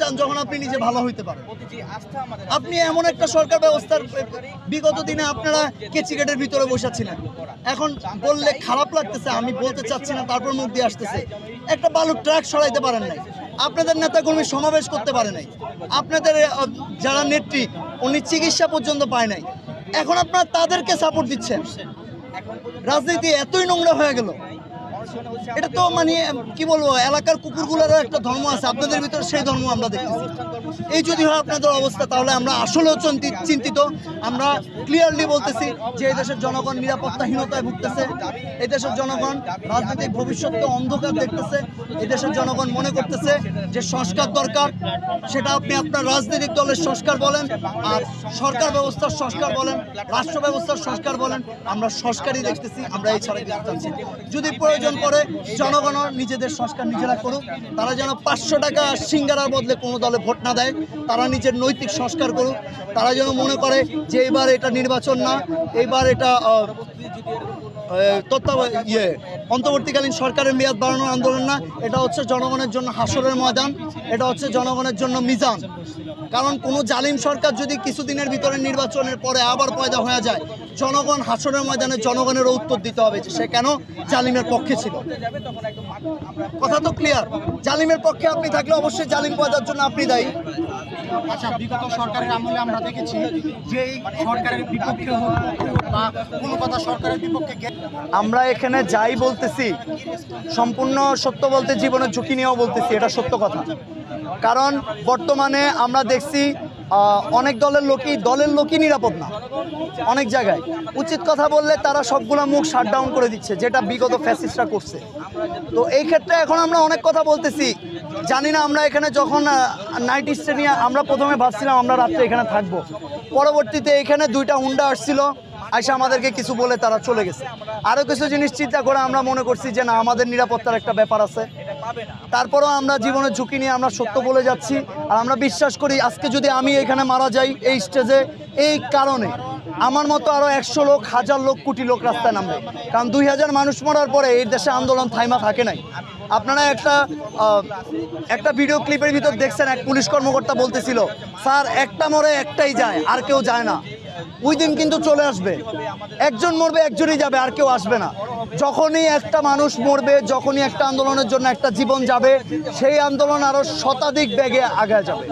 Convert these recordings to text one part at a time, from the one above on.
চান যখন আপনি নিজে ভালো হইতে পারেন। আপনি এমন একটা সরকার ব্যবস্থার বিগত দিনে আপনারা কেচিগেটের ভিতরে বসাছিলেন এখন বললে খারাপ লাগতেছে আমি বলতে চাচ্ছি না তারপর মুখ দিয়ে আসতেছে। একটা বালুর ট্রাক সরাইতে পারেন নাই। আপনাদের নেতাকর্মী সমাবেশ করতে পারে নাই। আপনাদের যারা নেত্রী উনি চিকিৎসা পর্যন্ত পায় নাই। এখন আপনারা তাদেরকে সাপোর্ট দিচ্ছেন। রাজনীতি এতই নোংরা হয়ে গেল। এটা তো মানে কি বলব, এলাকার কুকুরগুলোরও একটা ধর্ম আছে, আপনাদের ভিতরে সেই ধর্ম আমরা দেখতেছি। এই যদি হয় আপনাদের অবস্থা, তাহলে আমরা আসলেও চিন্তিত। আমরা ক্লিয়ারলি বলতেছি যে এই দেশের জনগণ নিরাপত্তাহীনতায় ভুগতেছে। এই দেশের জনগণ রাজনৈতিক ভবিষ্যৎকে অন্ধকার দেখতেছে। এই দেশের জনগণ মনে করতেছে যে সংস্কার দরকার। সেটা আপনি আপনার রাজনৈতিক দলের সংস্কার বলেন, আর সরকার ব্যবস্থার সংস্কার বলেন, রাষ্ট্র ব্যবস্থার সংস্কার বলেন, আমরা সংস্কারই দেখতেছি, আমরা এই ছাড়া যদি প্রয়োজন পড়ে জনগণ নিজেদের সংস্কার নিজেরা করুক। তারা যেন পাঁচশো টাকা সিঙ্গারার বদলে কোনো দলে ভোট না দেয়, তারা নিজের নৈতিক সংস্কার করুক। তারা যেন মনে করে যে এবার এটা নির্বাচন না, এবার এটা আহ, ইয়ে অন্তর্বর্তীকালীন সরকারের মেয়াদ বাড়ানোর আন্দোলন না এটা হচ্ছে জনগণের জন্য হাসরের ময়দান এটা হচ্ছে জনগণের জন্য মিজান। কারণ কোনো জালিম সরকার যদি কিছুদিনের ভিতরে নির্বাচনের পরে আবার পয়দা হয়ে যায় জনগণ হাসরের ময়দানে জনগণেরও উত্তর দিতে হবে সে কেন জালিমের পক্ষে ছিল। কথা তো ক্লিয়ার জালিমের পক্ষে আপনি থাকলে অবশ্যই জালিম পয়দার জন্য আপনি দায়ী। আচ্ছা বিগত সরকারের আমলে আমরা দেখেছি যে সরকারের বিপক্ষে বা কোনো কথা সরকারের বিপক্ষে আমরা এখানে যাই বলতেছি, সম্পূর্ণ সত্য বলতে জীবনের ঝুঁকি নিয়েও বলতেছি, এটা সত্য কথা। কারণ বর্তমানে আমরা দেখছি অনেক দলের লোকই দলের লোকই নিরাপদ না। অনেক জায়গায়। উচিত কথা বললে তারা সবগুলো মুখ শাট ডাউন করে দিচ্ছে, যেটা বিগত ফ্যাসিস্টরা করছে। তো এই ক্ষেত্রে এখন আমরা অনেক কথা বলতেছি। জানি না আমরা এখানে যখন নাইট স্টে নিয়ে আমরা প্রথমে ভাবছিলাম আমরা রাত্রে এখানে থাকব। পরবর্তীতে এখানে দুইটা হুন্ডা আসছিল, আইসা আমাদেরকে কিছু বলে তারা চলে গেছে। আরও কিছু জিনিস চিন্তা করে আমরা মনে করছি যে না, আমাদের নিরাপত্তার একটা ব্যাপার আছে। তারপরেও আমরা জীবনের ঝুঁকি নিয়ে আমরা সত্য বলে যাচ্ছি। আর আমরা বিশ্বাস করি আজকে যদি আমি এখানে মারা যাই এই স্টেজে এই কারণে আমার মতো আরও একশো লোক, হাজার লোক, কোটি লোক রাস্তায় নামবে। কারণ দুই হাজার মানুষ মরার পরে এই দেশে আন্দোলন থাইমা থাকে নাই। আপনারা একটা একটা ভিডিও ক্লিপের ভিতর দেখছেন, এক পুলিশ কর্মকর্তা বলতেছিল, স্যার, একটা মরে একটাই যায়, আর কেউ যায় না। ওই দিন কিন্তু চলে আসবে। একজন মরবে, একজনই যাবে, আর কেউ আসবে না। যখনই একটা মানুষ মরবে, যখনই একটা আন্দোলনের জন্য একটা জীবন যাবে, সেই আন্দোলন আরও শতাধিক ব্যাগে আগে যাবে।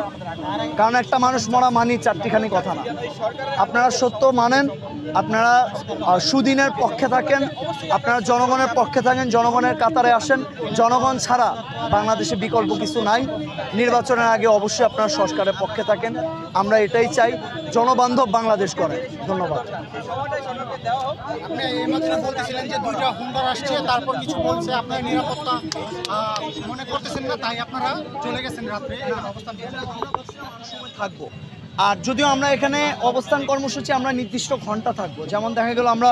কারণ একটা মানুষ মরা মানি চারটিখানি কথা না। আপনারা সত্য মানেন, আপনারা সুদিনের পক্ষে থাকেন, আপনারা জনগণের পক্ষে থাকেন, জনগণের কাতারে আসেন। জনগণ ছাড়া বাংলাদেশে বিকল্প কিছু নাই। নির্বাচনের আগে অবশ্যই আপনারা সংস্কারের পক্ষে থাকেন। আমরা এটাই চাই, জনবান্ধব বাংলাদেশ করে ধন্যবাদ। হুন্ডার আসছে, তারপর কিছু বলছে, আপনার নিরাপত্তা মনে করতেছেন না, তাই আপনারা চলে গেছেন রাত্রে অবস্থান থাকব। আর যদিও আমরা এখানে অবস্থান কর্মসূচি, আমরা নির্দিষ্ট ঘণ্টা থাকব। যেমন দেখা গেল, আমরা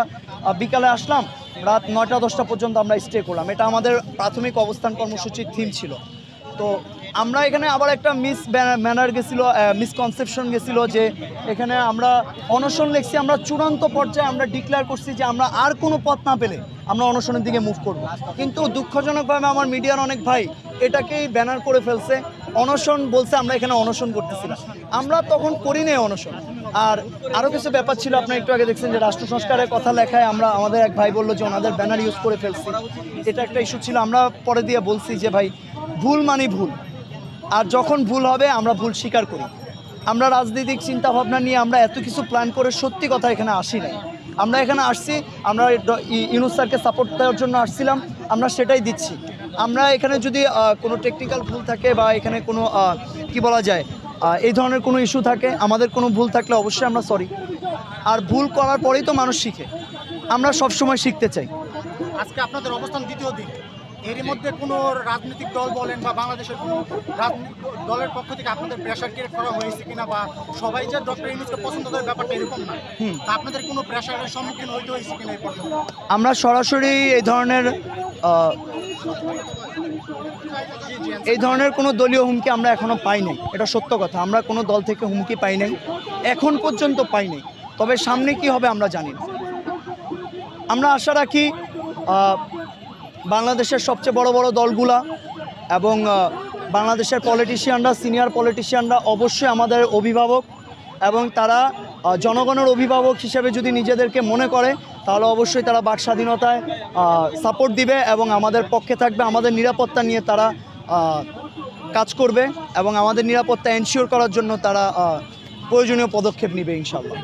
বিকালে আসলাম, রাত নয়টা দশটা পর্যন্ত আমরা স্টে করলাম। এটা আমাদের প্রাথমিক অবস্থান কর্মসূচির থিম ছিল। তো আমরা এখানে আবার একটা মিস ম্যানার গেছিল মিসকনসেপশন গেছিল যে এখানে আমরা অনশন লিখছি, আমরা চূড়ান্ত পর্যায়ে আমরা ডিক্লেয়ার করছি যে আমরা আর কোনো পথ না পেলে আমরা অনশনের দিকে মুভ করব। কিন্তু দুঃখজনকভাবে আমার মিডিয়ার অনেক ভাই এটাকেই ব্যানার করে ফেলছে, অনশন বলছে আমরা এখানে অনশন করতেছিলাম। আমরা তখন করি নাই অনশন। আর আরও কিছু ব্যাপার ছিল, আপনি একটু আগে দেখছেন যে রাষ্ট্র সংস্কারের কথা লেখায় আমরা, আমাদের এক ভাই বলল যে ওনাদের ব্যানার ইউজ করে ফেলছি। এটা একটা ইস্যু ছিল, আমরা পরে দিয়ে বলছি যে ভাই, ভুল মানি ভুল। আর যখন ভুল হবে, আমরা ভুল স্বীকার করি। আমরা রাজনৈতিক চিন্তা ভাবনা নিয়ে আমরা এত কিছু প্ল্যান করে সত্যি কথা এখানে আসি নাই। আমরা এখানে আসছি, আমরা ইউনুস স্যারকে সাপোর্ট দেওয়ার জন্য আসছিলাম, আমরা সেটাই দিচ্ছি। আমরা এখানে যদি কোনো টেকনিক্যাল ভুল থাকে বা এখানে কোনো কি বলা যায় এই ধরনের কোনো ইস্যু থাকে, আমাদের কোনো ভুল থাকলে অবশ্যই আমরা সরি আর ভুল করার পরেই তো মানুষ শিখে। আমরা সবসময় শিখতে চাই। আজকে আপনাদের অবস্থান দ্বিতীয় দিন। এরই মধ্যে কোনো রাজনৈতিক দল বলেন বা বাংলাদেশের কোনো রাজনৈতিক দলের পক্ষ থেকে আপনাদের প্রেশার ক্রিয়েট করা হয়েছে কিনা বা সবাই যে ডক্টর ইউনুসকে পছন্দ করে ব্যাপারটা এরকম না। তা আপনাদের কোনো প্রেশারের সম্মুখীন হইতে হয়েছে কিনা এই পর্যন্ত? আমরা সরাসরি এই ধরনের এই ধরনের কোনো দলীয় হুমকি আমরা এখনও পাই নাই। এটা সত্য কথা। আমরা কোনো দল থেকে হুমকি পাই নাই। এখন পর্যন্ত পাই নাই। তবে সামনে কি হবে আমরা জানি না। আমরা আশা রাখি বাংলাদেশের সবচেয়ে বড় বড় দলগুলা এবং বাংলাদেশের পলিটিশিয়ানরা সিনিয়র পলিটিশিয়ানরা অবশ্যই আমাদের অভিভাবক এবং তারা জনগণের অভিভাবক হিসেবে যদি নিজেদেরকে মনে করে, তাহলে অবশ্যই তারা বাক স্বাধীনতায় সাপোর্ট দিবে এবং আমাদের পক্ষে থাকবে, আমাদের নিরাপত্তা নিয়ে তারা কাজ করবে এবং আমাদের নিরাপত্তা এনশিওর করার জন্য তারা প্রয়োজনীয় পদক্ষেপ নেবে ইনশাল্লাহ